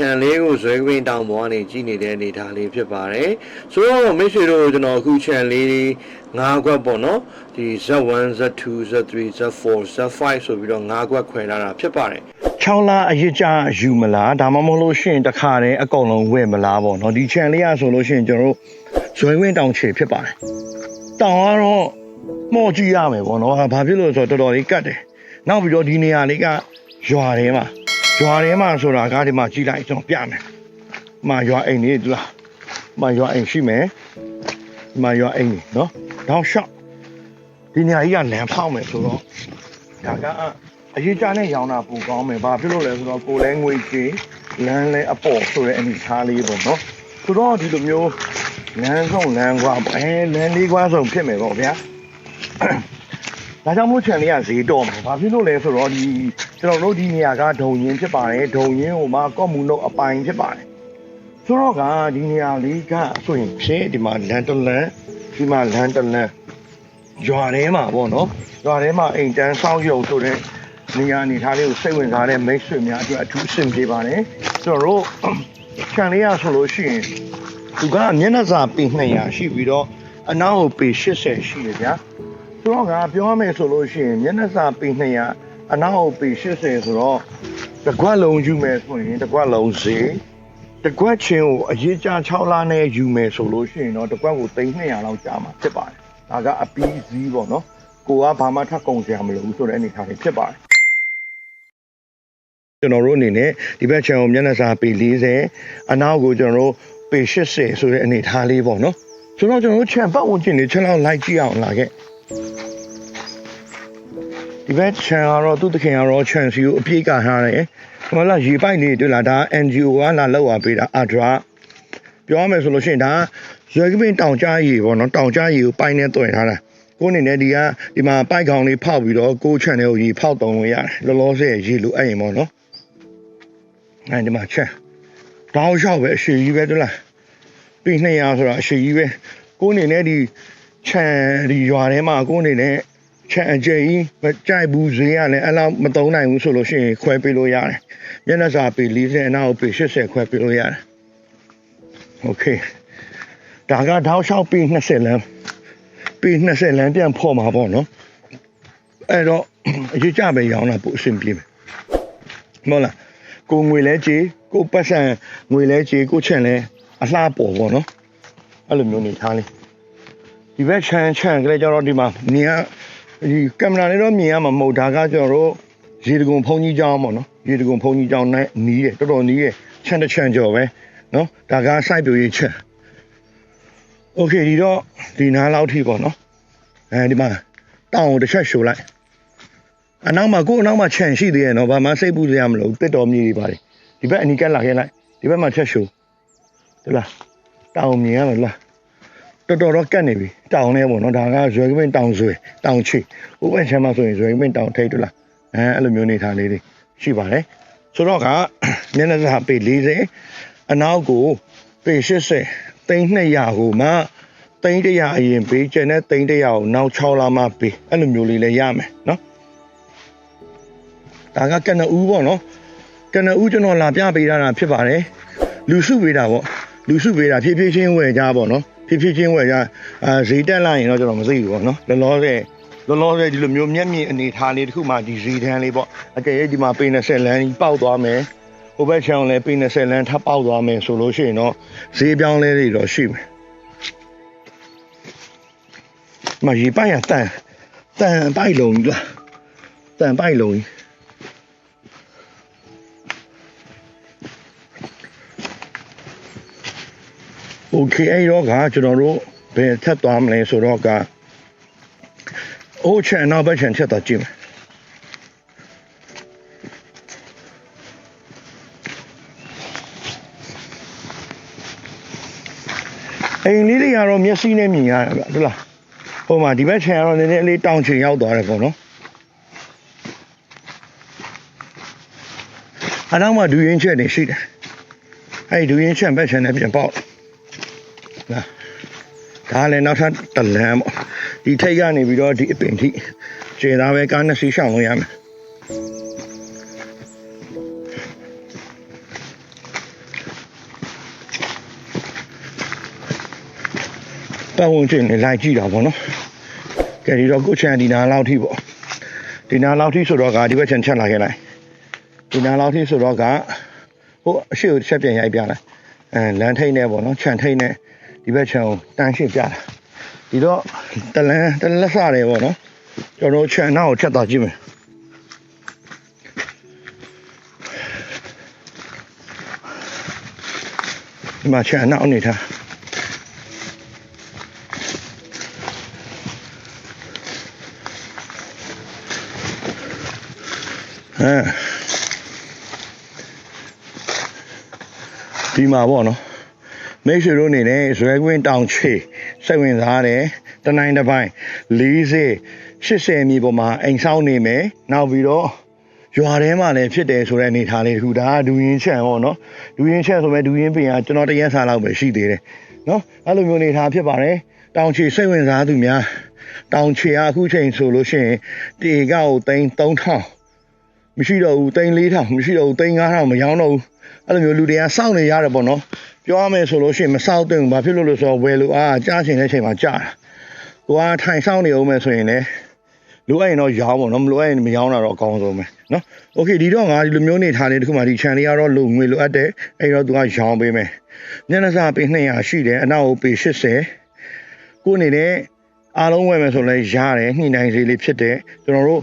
ခြံလေးကိုဇွဲကွင်းတောင်ပေါ်ကနေကြည့်နေတဲ့အနေအထားလေးဖြစ်ပါတယ်ဆိုတော့မိတ်ဆွေတို့ကျွန်တော်အခုခြံလေး၅ခွက်ပေါ့နော်ဒီ Z1 Z2 Z3 Z4 Z5 ဆိုပြီးတော့၅ခွက်ခွဲထားတာဖြစ်ပါတယ်6လအရစ်ကြယူမလားဒါမှမဟုတ်လို့ရှိရင်တစ်ခါတည်းအကုန်လုံးဝယ်မလားပေါ့နော်ဒီ channel လေးရဆိုလို့ရှိရင်ကျွန်တော်တို့ဇွဲဝင်းတောင်ချေဖြစ်ပါတယ်တောင်ကတော့မော့ကြည့်ရမယ်ပေါ့နော်ဟာဘာဖြစ်လို့လဲဆိုတော့တော်တော်လေးကတ်တယ်နောက်ပြီးတော့ဒီနေရာလေးကရွာထဲမှာ ရွာထဲမှာဆိုတာကဒီမှာကြည့်လိုက်ကျွန်တော်ပြမယ်ဒီမှာရွာအိမ်လေးဒီလားဒီမှာရွာအိမ်ရှိမယ်ဒီမှာရွာအိမ်လေးနော်တောင်ရှော့ဒီနေရာကြီးကလမ်းဖောက်မယ်ဆိုတော့ဒါကအရေးကြနဲ့ရောင်းတာပူကောင်းမယ်ဘာဖြစ်လို့လဲဆိုတော့ကိုယ်လဲငွေကြီးလမ်းလဲအပေါ်ဆိုတဲ့အနေထားလေးပေါ့နော်ဆိုတော့ဒီလိုမျိုးလမ်းဆုံးလမ်းကွာပေါ့အဲလမ်းလေးကွာဆုံးဖြစ်မယ်ပေါ့ဗျာ ဒါကြောင့်မို့ချန်လေးကဈေးတော့မယ်။ဘာဖြစ်လို့လဲဆိုတော့ဒီကျွန်တော်တို့ဒီနေရာကဒုံရင်းဖြစ်ပါတယ်။ဒုံရင်းဟိုမှာကော့မူနုတ်အပိုင်ဖြစ်ပါတယ်။ဆိုတော့ကဒီနေရာလေးကဆိုရင်ဖြင့်ဒီမှာလန်တလန်ဒီမှာလန်တလန်ရွာထဲမှာပေါ့နော်။ရွာထဲမှာအိမ်တန်းဆောင်းရုံဆိုတဲ့နေရာအနေထားလေးကိုစိတ်ဝင်စားတဲ့မိတ်ဆွေများအတွက်အထူးအဆင်ပြေပါတယ်။ကျွန်တော်တို့ချန်လေးရဆိုလို့ရှိရင်သူကမျက်နှာစာပေ200ရှိပြီးတော့အနောက်ကိုပေ80ရှိတယ်ဗျာ။ဆို တော့ကပြောရမယ်ဆိုလို့ရှိရင်မျက်နှာစာပေ200အနောက်ပေ80ဆိုတော့တစ်ကွက်လုံးယူမယ်ဆိုရင်တစ်ကွက်လုံးဈေးတစ်ကွက်ချင်းကိုအရေးကြ6လနဲ့ယူမယ်ဆိုလို့ရှိရင်တော့တစ်ကွက်ကို300လောက်ကြာမှာဖြစ်ပါတယ်။ဒါကအပီးဈေးပေါ့နော်။ကိုကဘာမှထပ်ကုန်စရာမလိုဘူးဆိုတဲ့အနေအထားလေးဖြစ်ပါတယ်။ကျွန်တော်တို့အနေနဲ့ဒီဘက် channel မျက်နှာစာပေ40အနောက်ကိုကျွန်တော်တို့ပေ80ဆိုတဲ့အနေအထားလေးပေါ့နော်။ဆိုတော့ကျွန်တော်တို့ channel ပတ်ဝန်းကျင်လေးချက်လောက်လိုက်ကြည့်အောင်လာခဲ့။ ဒီဘက်ခြံကတော့သူ့တခင်ကတော့ခြံစီကိုအပြည့်ကထားတယ်။ဟိုလာရေပိုက်လေးတွေ့လားဒါ NGO ကလာလောက်ပါပေးတာအာဒရာပြောရမယ်ဆိုလို့ရှိရင်ဒါရွယ်ကပင်တောင်ကြားရေပေါ့နော်တောင်ကြားရေကိုပိုက်နဲ့တွင်ထားတာကိုယ်အနေနဲ့ဒီကဒီမှာပိုက်ကောင်လေးဖောက်ပြီးတော့ကိုယ်ခြံထဲကိုရေဖောက်တုံလို့ရတယ်လောလောဆယ်ရေလိုအဲ့ရင်ပေါ့နော်အဲဒီမှာခြံတောင်းလျှောက်ပဲအရှိကြီးပဲတွေ့လားပြီး200ဆိုတာအရှိကြီးပဲကိုယ်အနေနဲ့ဒီ ခြံဒီရွာထဲမှာကိုယ်အနေနဲ့ ချန်အကျကြီးမကြိုက်ဘူးဈေးကလည်းအဲ့လောက်မတုံးနိုင်ဘူးဆိုလို့ရှိရင်ခွဲပေးလို့ရတယ်မျက်နှာစာပေ40အနောက်ပေ80ခွဲပေးလို့ရတယ်โอเคဒါကတောက်လျှောက်ပေ20လမ်းပေ20လမ်းပြန်ဖော်မှာပေါ့နော်အဲ့တော့အရေးကြပဲရောင်းတာပို့အဆင်ပြေမယ်မဟုတ်လားကိုငွေလဲကြေးကိုပတ်စံငွေလဲကြေးကိုချန်လဲအလှပေါ်ပေါ့နော်အဲ့လိုမျိုးနေထားလေး ဒီဘက်ချန်ချန်ကလေးကျတော့ဒီမှာနေရ ဒီကင်မရာနဲ့တော့မြင်ရမှာမဟုတ်ဒါကကျွန်တော်တို့ရေတကုံဖုံကြီးကျောင်းပေါ့နော်ရေတကုံဖုံကြီးကျောင်းနဲ့နီးတယ်တော်တော်နီးတယ်ချန်တစ်ချန်ကျော်ပဲနော်ဒါကစိုက်ပြိုရေးချက်โอเคဒီတော့ဒီနားလောက်ထိပေါ့နော်အဲဒီမှာတောင်ကိုတစ်ချက်ရှို့လိုက်အနောက်မှာကိုယ်အနောက်မှာခြံရှိသေးရဲ့နော်ဘာမှစိတ်ပူစရာမလိုတစ်တော်မြေကြီးပါလေဒီဘက်အနီကလာခဲ့လိုက်ဒီဘက်မှာချက်ရှို့ဒီလားတောင်မြင်ရမလား တော်တော်တော့ကတ်နေပြီတောင်နေပေါ့နော်ဒါကဇွဲကပင်တောင်ဇွဲတောင်ချီဥပ္ပန်ချမ်းမှာဆိုရင်ဇွဲကပင်တောင်ထိတ်တူလားအဲအဲ့လိုမျိုးနေထားလေးတွေရှိပါတယ်ဆိုတော့ကမျက်နှာစာပေ40အနောက်ကိုပေ80သိန်း200ကိုမှသိန်း100အရင်ပေးကျန်တဲ့သိန်း100ကိုနောက်6လမှပေးအဲ့လိုမျိုးလေးလည်းရမယ်နော်ဒါကကနဦးပေါ့နော်ကနဦးကျွန်တော်လာပြပေးတာဖြစ်ပါတယ်လူစုပေးတာပေါ့လူစုပေးတာဖြည်းဖြည်းချင်းဝယ်ကြပေါ့နော် ဖြည်းဖြည်းချင်းဝယ်ကြအာဈေးတက်လာရင်တော့ကျွန်တော်မသိဘူးပေါ့နော်လောလောဆယ်လောလောဆယ်ဒီလိုမျိုးမျက်မြင်အနေထားလေးတစ်ခုမှဒီဈေးတန်းလေးပေါ့အကယ်၍ဒီမှာပေ20လမ်းကြီးပေါက်သွားမယ်ဟိုဘက်ချောင်းလည်းပေ20လမ်းထပ်ပေါက်သွားမယ်ဆိုလို့ရှိရင်တော့ဈေးပြောင်းလဲတွေတော့ရှိမယ်မရေပိုက်ရတန်တန်ပိုက်လုံးကြီးလားတန်ပိုက်လုံးကြီး โอเคအဲ့တော့ကကျွန်တော်တို့ဘယ်ထက်သွားမလဲဆိုတော့ကအိုးချန်နောက်ဘက်ချန်ချက်သွားကြည့်မယ်အိမ်လေးတွေကတော့မျက်စိနဲ့မြင်ရတယ်ဗျဟုတ်လားဟိုမှာဒီဘက်ချန်ကတော့နည်းနည်းလေးတောင်ချင်ရောက်သွားတယ်ပေါ့နော်အနောက်မှာဒူရင်းချက်နေရှိတယ်အဲ့ဒီဒူရင်းချက်ဘက်ချန်နဲ့ပြန်ပေါက် လာ ဒါလည်းနောက်ထပ်တလန်းပေါ့ဒီထိပ်ကနေပြီးတော့ဒီအပင်ထိကျေသားပဲကားနှစ်စီးရှောင်လို့ရမယ်ပတ်ဝန်းကျင်လေးလိုက်ကြည့်တာပေါ့နော်ကဲဒီတော့ကိုချန်ဒီနာလောက်ထိပေါ့ဒီနာလောက်ထိဆိုတော့ကဒီဘက်ချန်ချက်လာခဲ့လိုက်ဒီနာလောက်ထိဆိုတော့ကဟိုအရှိကိုတစ်ချက်ပြန်ရိုက်ပြလိုက်အဲလမ်းထိတ်နေပေါ့နော်ခြံထိတ်နေ ဒီဘက်ခြံကိုတန်းရှင်းပြတာဒီတော့တလန်းတလက်စတယ်ပေါ့နော်ကျွန်တော်တို့ခြံနောက်ကိုချက်သွားကြည့်မယ်ဒီမှာခြံနောက်အနေထားဟမ်ဒီမှာပေါ့နော် မိတ်ဆွေတို့အနေနဲ့ဇွဲကွင်းတောင်ချေစိတ်ဝင်စားတယ်တနိုင်တစ်ပိုင်း40 80မြေပေါ်မှာအိမ်ဆောင်နေမယ်နောက်ပြီးတော့ရွာထဲမှာလည်းဖြစ်တယ်ဆိုတဲ့အနေထားလေးတခုဒါကဒူရင်ချန်ပေါ့နော်ဒူရင်ချန်ဆိုမဲ့ဒူရင်ပင်ကကျွန်တော်တရက်စားလောက်ပဲရှိသေးတယ်နော်အဲ့လိုမျိုးအနေထားဖြစ်ပါတယ်တောင်ချေစိတ်ဝင်စားသူများတောင်ချေကအခုချိန်ဆိုလို့ရှိရင်တေကောက်သိန်း3000မရှိတော့ဘူးတိန်4000မရှိတော့ဘူးတိန်9000မရောင်းတော့ဘူးအဲ့လိုမျိုးလူတွေကစောင့်နေရတယ်ပေါ့နော် ပြောရမယ်ဆိုလို့ရှိရင်မစောင့်တင်ဘူးဘာဖြစ်လို့လဲဆိုတော့ဝယ်လို့အားကြားချင်တဲ့အချိန်မှာကြားတာကိုကထိုင်ဆောင်နေအောင်မယ်ဆိုရင်လည်းလိုအပ်ရင်တော့ရောင်းပေါ့နော်မလိုအပ်ရင်မရောင်းတာတော့အကောင်းဆုံးပဲနော်โอเคဒီတော့ငါဒီလိုမျိုးနေထားနေတခုမှဒီ channel လေးကတော့လုံငွေလိုအပ်တယ်အဲ့တော့သူကရောင်းပေးမယ်ညနေစာပေး200ရှိတယ်အနောက်ကိုပေး80ကိုအနေနဲ့အားလုံးဝယ်မယ်ဆိုလည်းရတယ်ညှိနှိုင်းစေးလေးဖြစ်တယ်ကျွန်တော်တို့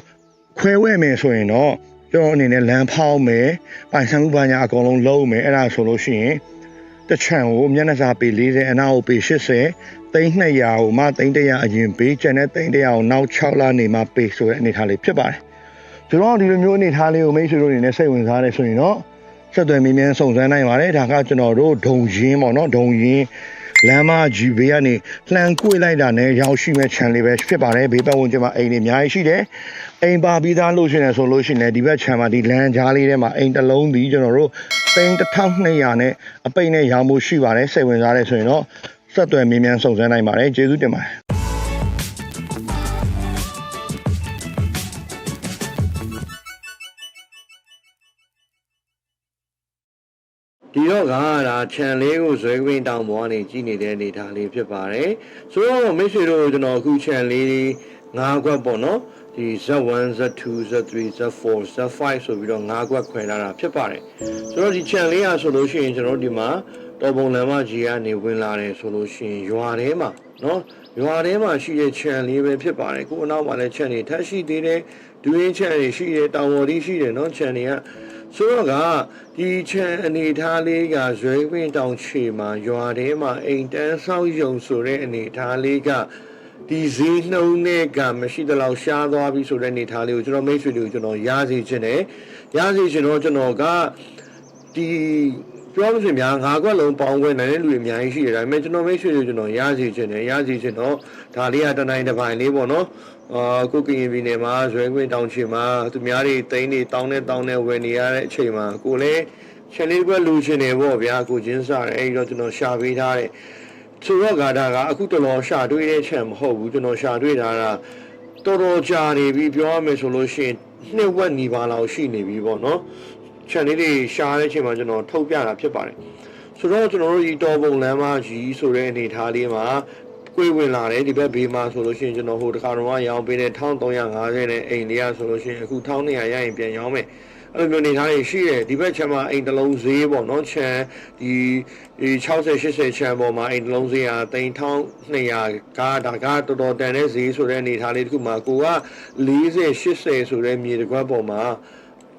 ခွဲဝဲမယ်ဆိုရင်တော့ ကျွန်တော်အနေနဲ့လမ်းဖောင်းမယ်ပိုင်ဆိုင်မှုဘာညာအကုန်လုံးလုံးမယ်အဲ့ဒါဆိုလို့ရှိရင် တစ်ချံကိုမျက်နှာစာပေ40အနာကိုပေ80သိန်း200ကိုမှသိန်း100အရင်ပေးကျန်တဲ့သိန်း100ကိုနောက်6လနေမှပေးဆိုတဲ့အနေထားလေးဖြစ်ပါတယ်ကျွန်တော်ဒီလိုမျိုးအနေထားလေးကိုမိတ်ဆွေတို့အနေနဲ့စိတ်ဝင်စားတယ်ဆိုရင်တော့ဆက်သွယ်မြင်းမြန်းစုံစမ်းနိုင်ပါတယ်ဒါကကျွန်တော်တို့ဒုံရင်းပေါ့နော်ဒုံရင်းလမ်းမကြီးဘေးကနေလှန်ကွေ့လိုက်တာနဲ့ရောက်ရှိမဲ့ channel လေးပဲဖြစ်ပါတယ်ဘေးပတ်ဝန်းကျင်မှာအိမ်တွေအများကြီးရှိတယ် အိမ်ပါပြီးသားလို့ရှိနေဆိုလို့ရှိရင်လည်းဒီဘက် channel မှာဒီလမ်းကြားလေးထဲမှာအိမ်တစ်လုံးဒီကျွန်တော်တို့သိန်း1200နဲ့အပိတ်နဲ့ရောင်းဖို့ရှိပါတယ်စိတ်ဝင်စားတယ်ဆိုရင်တော့ဆက်သွယ်မြင်းမြန်းစုံစမ်းနိုင်ပါတယ်ကျေးဇူးတင်ပါတယ်ဒီတော့ကဒါခြံလေးကိုဇွဲကွင်းတောင်ပေါ်ကနေကြည့်နေတဲ့အနေထားလေးဖြစ်ပါတယ်ဆိုတော့မိတ်ဆွေတို့ကျွန်တော်အခုခြံလေး၅ခွက်ပေါ့နော် ဒီ Z1 Z2 Z3 Z4 Z5 ဆိုပြီးတော့၅ခွက်ခွဲလာတာဖြစ်ပါတယ်ဆိုတော့ဒီခြံလေးอ่ะဆိုလို့ရှိရင်ကျွန်တော်တို့ဒီမှာတော်ပုံလမ်းမကြီးကနေဝင်လာတယ်ဆိုလို့ရှိရင်ရွာထဲမှာနော်ရွာထဲမှာရှိတဲ့ခြံလေးပဲဖြစ်ပါတယ်ကိုအနောက်မှာလည်းခြံတွေထပ်ရှိသေးတယ်ဒူရင်းခြံတွေရှိတယ်တောင်ပေါ်ကြီးရှိတယ်နော်ခြံတွေကဆိုတော့ကဒီချန်အနေထားလေးကဇွဲခွင်းတောင်ချေမှာရွာထဲမှာအိမ်တန်းဆောက်ယုံဆိုတဲ့အနေထားလေးက ဒီဈေးနှုန်းနဲ့ကမရှိသလောက်ရှားသွားပြီဆိုတဲ့အနေထားလေးကိုကျွန်တော်မိတ်ဆွေတွေကိုကျွန်တော်ရစေချင်တယ်ရစေချင်တော့ကျွန်တော်ကဒီပြောလို့ရှိရင်များငါးခွက်လုံးပေါင်းခွဲနိုင်တဲ့လူတွေအများကြီးရှိတယ်ဒါပေမဲ့ကျွန်တော်မိတ်ဆွေတွေကိုကျွန်တော်ရစေချင်တယ်ရစေချင်တော့ဒါလေးကတနိုင်တစ်ပိုင်းလေးပေါ့နော်အာကိုကရင်ပြည်နယ်မှာဇွဲခွင်းတောင်ချီမှာသူများတွေတိန်းတွေတောင်းနဲ့တောင်းနဲ့ဝယ်နေရတဲ့အချိန်မှာကိုလည်းချက်လေးကွက်လူရှင်နေပေါ့ဗျာကိုချင်းစားတယ်အဲဒီတော့ကျွန်တော်ရှာပေးထားတယ် ဆိုတော့ဂါတာကအခုတော်တော်ရှာတွေ့တဲ့ချက်မဟုတ်ဘူးကျွန်တော်ရှာတွေ့တာကတော်တော်ကြာနေပြီပြောရမယ်ဆိုလို့ရှိရင်နှစ်ဝက်နီပါလောက်ရှိနေပြီပေါ့နော်ချက်လေးတွေရှာတဲ့အချိန်မှာကျွန်တော်ထုတ်ပြတာဖြစ်ပါတယ်ဆိုတော့ကျွန်တော်တို့ဒီတော်ပုံလမ်းမကြီးဆိုတဲ့အနေထားလေးမှာကိုယ်ဝင်လာတယ်ဒီဘက်ဘေးမှာဆိုလို့ရှိရင်ကျွန်တော်ဟိုတခါတော့ရောင်းပေးတဲ့1350နဲ့အိမ်လေးရဆိုလို့ရှိရင်အခု1200ရရင်ပြန်ရောင်းမယ် အဲ့လိုမျိုးနေထားရင်ရှိတယ်ဒီဘက်ချမ်းမှာအိမ်တစ်လုံးဈေးပေါ့နော်ချမ်းဒီဒီ60 80ချမ်းပေါ်မှာအိမ်တစ်လုံးဈေးဟာ3200ကားဒါကတော်တော်တန်တဲ့ဈေးဆိုတဲ့အနေထားလေးတစ်ခုမှာကိုက40 80ဆိုတဲ့မြေတစ်ခွက်ပေါ်မှာ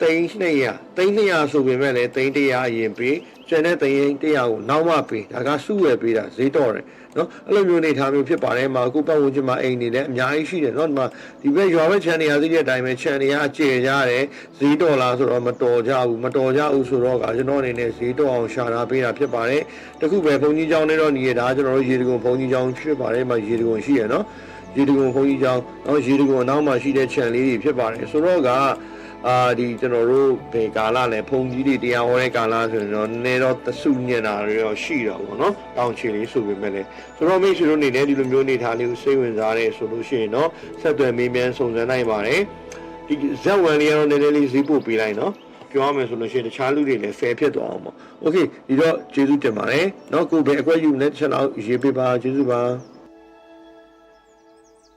သိန်း200သိန်း200ဆိုပေမဲ့လည်းသိန်း100အရင်ပေးကျန်တဲ့သိန်း100ကိုနောက်မှပေးဒါကစုဝယ်ပေးတာဈေးတော့တယ် နော်အဲ့လိုမျိုးနေထားမျိုးဖြစ်ပါတယ်မှာအခုပတ်ဝန်းကျင်မှာအိမ်နေလည်းအများကြီးရှိတယ်နော်ဒီမှာဒီဘက်ရွာဘက်ခြံနေရာသိတဲ့အတိုင်းပဲခြံနေရာကျေကြတယ်ဈေးတော်လားဆိုတော့မတော်ကြဘူးမတော်ကြဘူးဆိုတော့ကကျွန်တော်အနေနဲ့ဈေးတော်အောင်ရှာတာပေးတာဖြစ်ပါတယ်တခုပဲဘုံကြီးကျောင်းနဲ့တော့နေရတာကျွန်တော်တို့ရေတကုံဘုံကြီးကျောင်းဖြစ်ပါတယ်မှာရေတကုံရှိရနော်ရေတကုံဘုံကြီးကျောင်းနော်ရေတကုံအနောက်မှာရှိတဲ့ခြံလေးတွေဖြစ်ပါတယ်ဆိုတော့က အာဒီကျွန်တော်တို့ဘယ်ကာလလဲဖုန်ကြီးတွေတရားဟောတဲ့ကာလဆိုရင်တော့နည်းနည်းတော့တဆုညံ့တာတွေတော့ရှိတော့ဘောနော်တောင်ချီလေးဆိုပေမဲ့လည်းဆိုတော့မိတ်ဆွေတို့အနေနဲ့ဒီလိုမျိုးနေထားလေးကိုစိတ်ဝင်စားရဲဆိုလို့ရှိရင်တော့ဆက်သွယ်မေးမြန်းစုံစမ်းနိုင်ပါတယ်ဒီဇက်ဝန်လေးကတော့နည်းနည်းလေးဈေးပို့ပေးလိုက်နော်ပြောရမယ်ဆိုလို့ရှိရင်တခြားလူတွေလည်း fair ဖြစ်သွားအောင်ပေါ့โอเคဒီတော့ကျေးဇူးတင်ပါတယ်เนาะကိုယ်ပဲအကွက်ယူနေတစ်ချက်လောက်ရေးပေးပါကျေးဇူးပါ